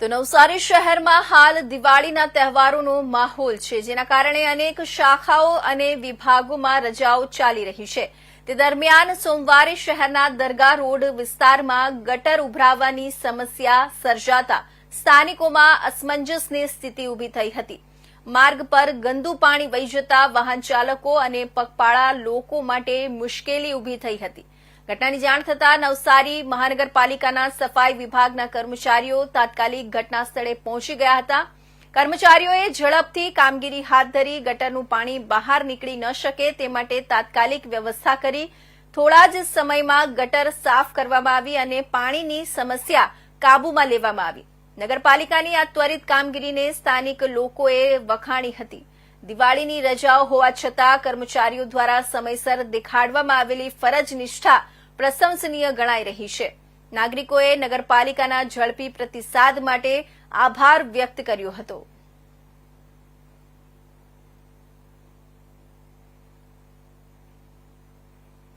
તો નવસારી શહેરમાં હાલ દિવાળીના તહેવારોનો માહોલ છે, જેના કારણે અનેક શાખાઓ અને વિભાગોમાં રજાઓ ચાલી રહી છે. તે દરમિયાન સોમવારે શહેરના દરગાહ રોડ વિસ્તારમાં ગટર ઉભરાવાની સમસ્યા સર્જાતા સ્થાનિકોમાં અસમંજસની સ્થિતિ ઊભી થઈ હતી. માર્ગ પર ગંદુ પાણી વહી જતા વાહન ચાલકો અને પગપાળા લોકો માટે મુશ્કેલી ઊભી થઈ હતી. ઘટનાની જાણ થતાં નવસારી મહાનગરપાલિકાના સફાઈ વિભાગના કર્મચારીઓ તાત્કાલિક ઘટના સ્થળે પહોંચી ગયા હતા. કર્મચારીઓએ ઝડપથી કામગીરી હાથ ધરી ગટરનું પાણી બહાર નીકળી ન શકે તે માટે તાત્કાલિક વ્યવસ્થા કરી થોડા જ સમયમાં ગટર સાફ કરવામાં આવી અને પાણીની સમસ્યા કાબૂમાં લેવામાં આવી. નગરપાલિકાની આ ત્વરિત કામગીરીને સ્થાનિક લોકોએ વખાણી હતી. દિવાળીની રજાઓ હોવા છતાં કર્મચારીઓ દ્વારા સમયસર દેખાડવામાં આવેલી ફરજ નિષ્ઠા પ્રશંસનીય ગણાઈ રહી છે. નાગરિકોએ નગરપાલિકાના ઝડપી પ્રતિસાદ માટે આભાર વ્યક્ત કર્યો હતો.